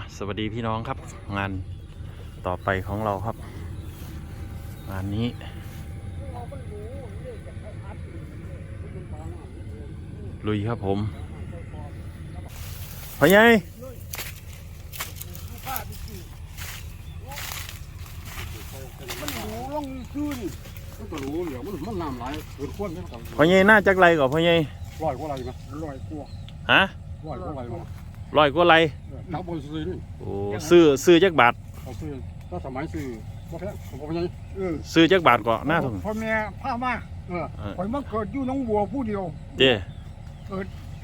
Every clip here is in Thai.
อะสวัสดีพี่น้องครับ งานต่อไปของเราครับ งานนี้ ลุยครับผมพ่อใหญ่มันหูลงซื่นมันก็รู้เหลียวมันมันน้ำไหลเกินข้นนี่ครับพ่อใหญ่น่าจักไรก่อนพ่อใหญ่ร้อยกว่าไรนะร้อยกว่าฮะร้อยกว่าไรมา ร้อยกว่าไรนับบนซื้อนี่โอ้ซื้อซื้อจักบาทเขาซื้อถ้าสมัยซื้อบ่แพงผมบอกยังเออซื้อจักบาทก่อนหน้าทุ่งพ่อแม่พามาเออเออข่อยมาเกิดอยู่หน้องบัวผู้เดียวเจ้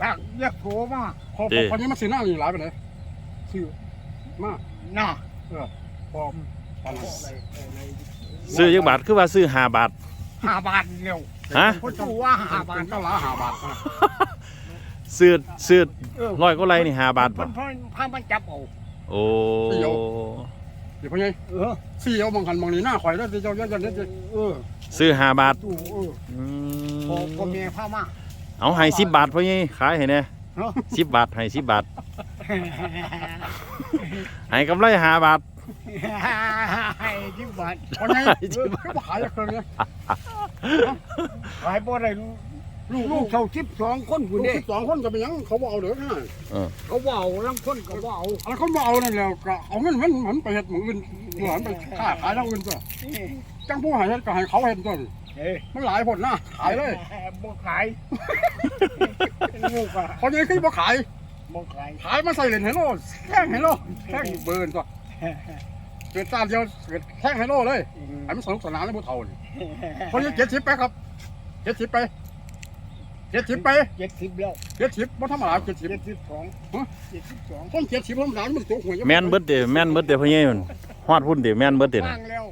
จากแยกโถมาพอพอพอนี้มันซื้อหน้านี่หลายไปเลยซื้อมาหน้าพอปันซื้อจักบาทคือว่าซื้อห้าบาทห้าบาทเดียวฮะพ่อจูว่าห้าบาทก็ละห้าบาท ซื้อซื้อเออร้อยกว่าไรนี่ห้าบาทเพิ่ป่ะนเพิ่นพามาจับเอาโอ้เดี๋ยวพอยังเออสี่เอาบางคันบางนี้หน้าข่อยแล้วเจ้ายันยันยันเออซื้อห้าบาทจูเอออืพ่อพ่อมแม่พามาเอาให้สิบบาทพ่อใหญ่ขายให้แน่เนาะสิบบาทให้สิบบาทให้กำไรห้าบาท ให้ที่บาทพอยังก็ขายเครื่องนี้ขายบ่ได้ ลูกลูกเท่าสิบสองคนคุผู้ณเด้สองคนจะไปยังเขาบอกเอาเด้อฮะเขาว่าเอาลังคนก็ว่าเอาอะไรเขาบอกเอานั่นแล้วก็เอาเงินมันมันไปเฮ็ดหมืออื่นเหมือนไปค้าขายแล้วอื่นตัวจังผู้หายก็ให้เขาเฮ็ดตัวเอ้ยมันหลายผลนะขายเลยบ่ขายลูกอะพอยังขึ้นบ่ขาย บ่ขายขายมาใส่เหรียญไฮโลแท่งไฮโลแท่งเบิร์นตัวเกิดตามเดียวเกิดแท่งไฮโลเลยไอ้มันสนุกสนานเลยผู้เฒ่านี่พอยังเจ็ดสิบไปครับเจ็ดสิบไป เจ็ดสิบไปเจ็ดสิบแล้วเจ็ดสิบบ่ธรรมดาเจ็ดสิบเจ็ดสิบสองเจ็ดสิบสองคนเจ็ดสิบธรรมดามันตัวหวยแม่นเบิดเด้แม่นเบิดเด้พ่อใหญ่มันฮอดพุ่นเด้แม่นเบิดเด้ว่าน่ะงแล้ว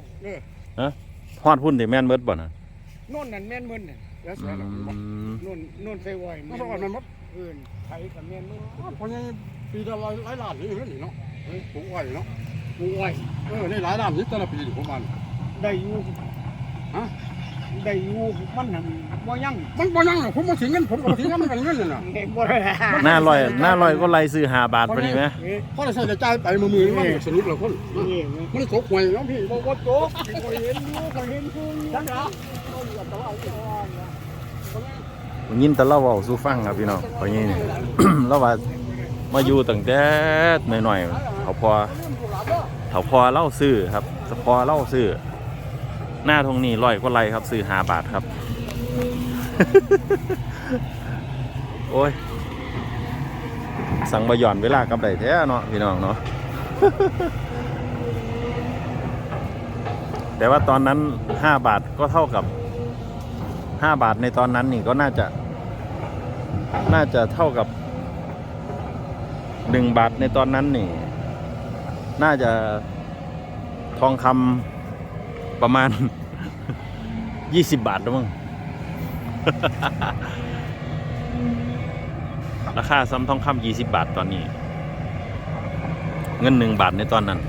ฮอดพุ่นเด้แม่นเบิดบ่น่ะโน่นนั่นแม่นมึนน่ะแล้วอืเสียแล้วมโน่นโน่นใส่ไว้มัแม่นนต้องเอามันหมดเอื่นไผกับแม่นมึนพอยังปีละร้อยหลายล้านนี่เงินนี่เนาะเฮ้ยถูกไว้เนาะกูไว้เออนี่หลายล้านนี่แต่ละปีนี่ผมมันได้อยู่ฮะ ได้อยู่มันหั่นบ่ยังมันบ่ยังหรอกผมมาถึงเงินผมก็บ่ถึงเงินมันกันเงินน่ะนะเห็นบ่ได้หน้าร้อยหน้าร้อยก็ไล่ซื้อห้าบาทปานนี้ไหมเอ้ยพอได้ใช้ได้จ่ายไปมือมือมันสนุกแล้วคนนี่มันตกหวยเนาะพี่บ่บ่ตกบ่เห็นอยู่บ่เห็นอยู่จังเหรอยินแต่เล่าเว้าสู่ฟังครับพี่น้องพ่อใหญ่นี่เราว่ามาอยู่ตั้งแต่น้อยๆเขาพอเขาพอเล่าซื้อครับเขาพอเล่าซื้อ หน้าทงนี้ร้อยกว่าไรครับซื้อหาบาทครับ โอ้ย สั่งบะหย่อนเวลากับไดแท้เนาะพี่น้องเนาะแต่ว่าตอนนั้นห้าบาทก็เท่ากับห้าบาทในตอนนั้นนี่ก็น่าจะ น่าจะเท่ากับหนึ่งบาทในตอนนั้นนี่ น่าจะทองคำ ประมาณยี่สิบบาทแล้วมั้งราคาซ้ำทองคำยี่สิบบาทตอนนี้ เงินหนึ่งบาทในตอนนั้น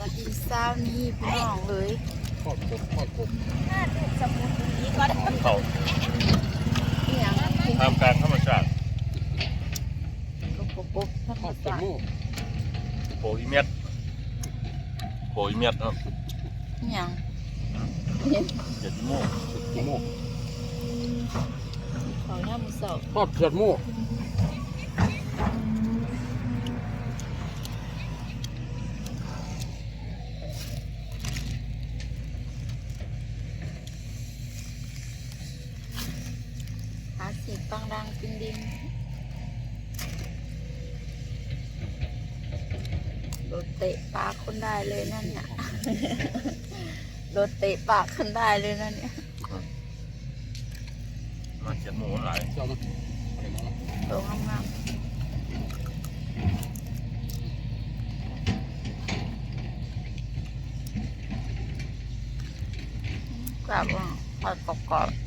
วันที่เช้านี้พี่น้องเลยทอดกบทอดกบสมุนนี้ก็เขา เอียง ทำการธรรมชาติ กบกบ ธรรทมอดกบศาสตโม่ร์โผล่อีเมียดโผล่อีเมียดเนาะเอียงเจ็ดโมงกบโม่เขาหน้ามือเสาทอดเผือกโม่หาสีปังดังกินดินโดนเตะปากคนได้ เลยนั่นเนี่ยโดนเตะปากคนได้เลยนั่นเนี่ยมาเจ็ดโมงหลายเจ้ามันตรงงามๆกลับว่าทอดกรอบๆ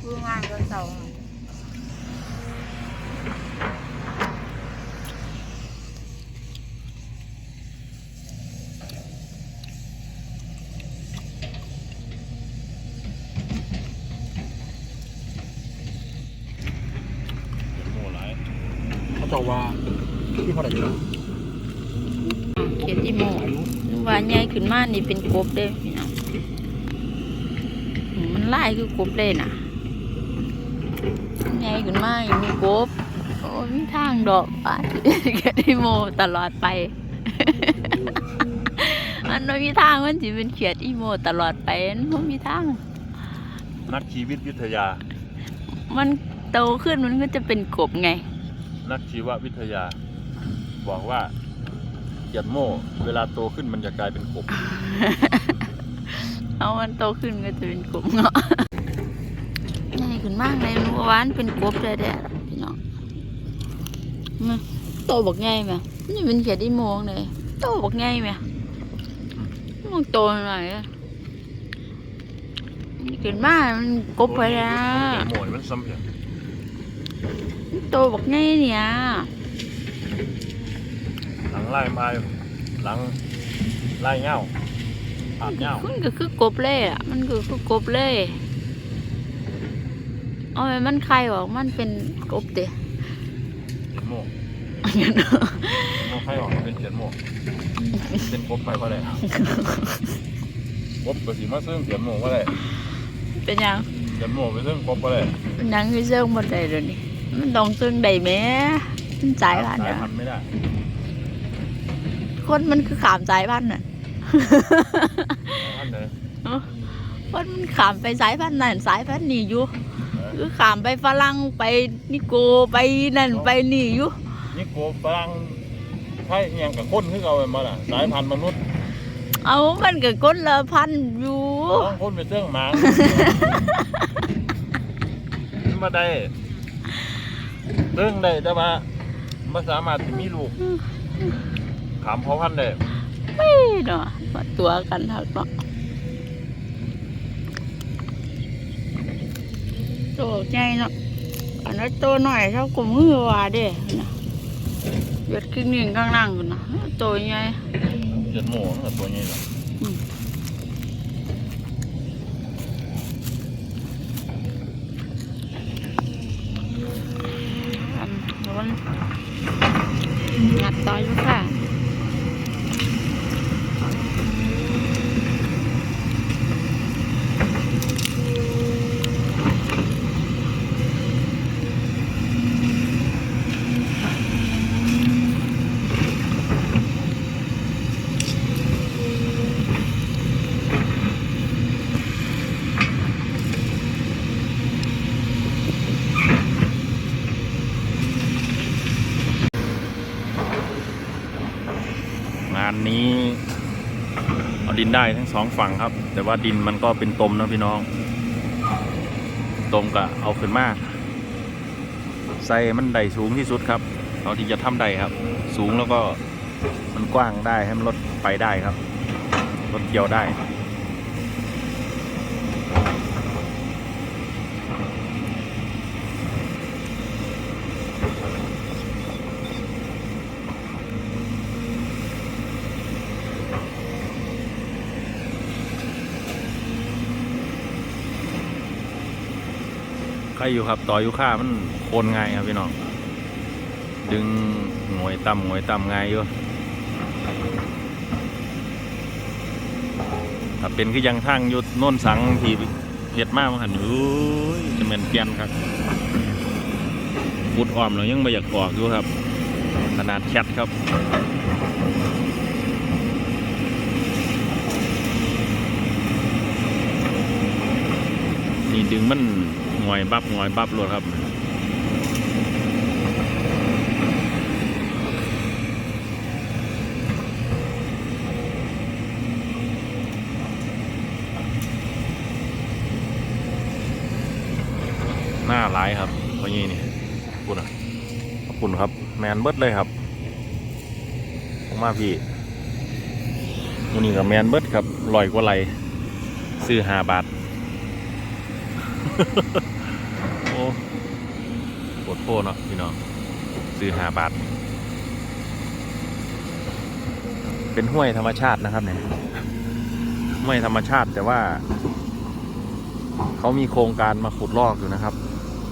คืองานก็เสาร์ เจ้าว่าที่พอได้อยู่เขียดอีโมว่าใหญ่ขึ้นมานี่เป็นกบเด้พี่น้องอืมมันไล่คือกบเลยน่ะใหญ่ขึ้นมาอย่างมีกบโอ้ยมีทางดอกอะเขียดอีโมตลอดไปมันไม่มีทางมันสิเป็นเขียดอีโมตลอดไปมันไม่มีทาง นักชีวิตวิทยา มันโตขึ้นมันก็จะเป็นกบไง นักชีววิทยา บอกว่าเขียดโม่เวลาโตขึ้นมันจะกลายเป็นกบ เอามันโตขึ้นก็จะเป็นกบเงาะใหญ่ขึ้นมากเลยเมื่อวานเป็นกบเลยเด้อพี่น้องมาโตบักใหญ่ไหมนี่เป็นเขียดอีโมงเลยโตบักใหญ่ไหมมันโตหน่อยอะนี่ขึ้นมามันกบไปแล้วเป็นโม่นี่มันซ้ำเพียง โตบักใหญ่เนี่ย หลังไล่มาหลังไล่เง่าปาดเง่ามันก็คือกบเลยอะมันก็คือกบเลยเอาไว้มันใครบอกมันเป็นกบเด้โม่โม่ใครออกเป็นเขียดโม่เป็นกบไปก็ได้กบก็สิมาซึ่งเขียดโม่ก็ได้เป็นหยังเขียดโม่ไปซึ่งกบก็ได้เป็นหยังคือเซิงบนใดเลยวนี้ มันต้องซึ่งใดแหม่มันสายพันธุ์สายอะพันธุ์ไม่ได้คนมันคือขามสายพันธุ์น่ะ สายพันธุ์เลยคนมันขามไปสายพันธุ์นั่นสายพันธุ์นี่อยู่คือขามไปฝรั่งไปนิโกไปนั่นไปนี่อยู่นี่โกฝรั่งไทยอิหยังกับคนคือเอาไปมาล่ะสายพันธุ์มนุษย์เอามันก็คนละพันธุ์อยู่ ต้องคนไปเตื้องหมามันมาได้ เตื้องได้แต่ว่าไม่สามารถที่มีลูกขามเพาพันธุ์ได้เฮ้ยเนาะมาตัวกันทักเนาะโตใหญ่เนาะอันนั้นโตหน่อยเท่ากับมือว่าเด้นะเวทครึ่งหนึ่งข้างล่างกันนะโตใหญ่เจ็ดโมงกับตัวนี้หรออันแล้วมัน งัดต่ นี้เอาดินได้ทั้งสองฝั่งครับ แต่ว่าดินมันก็เป็นตมนะพี่น้อง ตมก็เอาขึ้นมาใส่มันได้สูงที่สุดครับเราที่จะทำได้ครับ สูงแล้วก็มันกว้างได้ให้มันรถไปได้ครับรถเกี่ยวได้ รอยู่ครับ ต่ออยู่ค่ามันโคนง่ายครับพี่น้อง ดึงหงวยต่ำหงวยต่ำง่ายอยู่ถ้าเป็นคือยังทางยุดโน่นสังที่เห็ดมากมันหันโอ้ยจะเป็นเปลี่ยนครับฟุดอ้อมเรายังไม่อยากออกอยู่ครับ ขนาดแคทครับนี่ดึงมัน งอยบับงอยบับเลยครับหน้าร้ายครับเพราะงี้นี่ขอบคุณอะขอบคุณครับ แมนเบิดเลยครับขอบคุณมาพี่วันนี้กับแมนเบิดครับลอยกว่าไหลซื้อห้าบาท โอ้ปวดโพเนาะพี่น้องซื้อหาบาท เป็นห้วยธรรมชาตินะครับเนี่ยห้วยธรรมชาติแต่ว่า เขามีโครงการมาขุดลอกอยู่นะครับ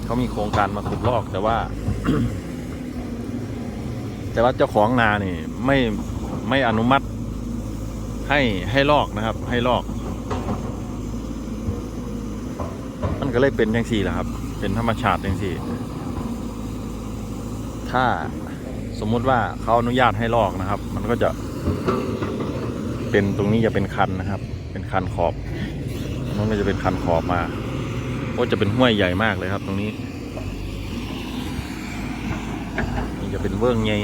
เขามีโครงการมาขุดลอกแต่ว่า แต่ว่าเจ้าของนานี่ ไม่ไม่อนุมัติให้ให้ลอกนะครับ ให้ลอก มัน ก็เลยเป็นอย่างสี่แหละครับ เป็นธรรมชาติอย่างสี่ ถ้าสมมุติว่าเขาอนุญาตให้ลอกนะครับ มันก็จะเป็นตรงนี้จะเป็นคันนะครับ เป็นคันขอบมันก็จะเป็นคันขอบมาโอ้จะเป็นห้วยใหญ่มากเลยครับ ตรงนี้นี่จะเป็นเวิ้งไง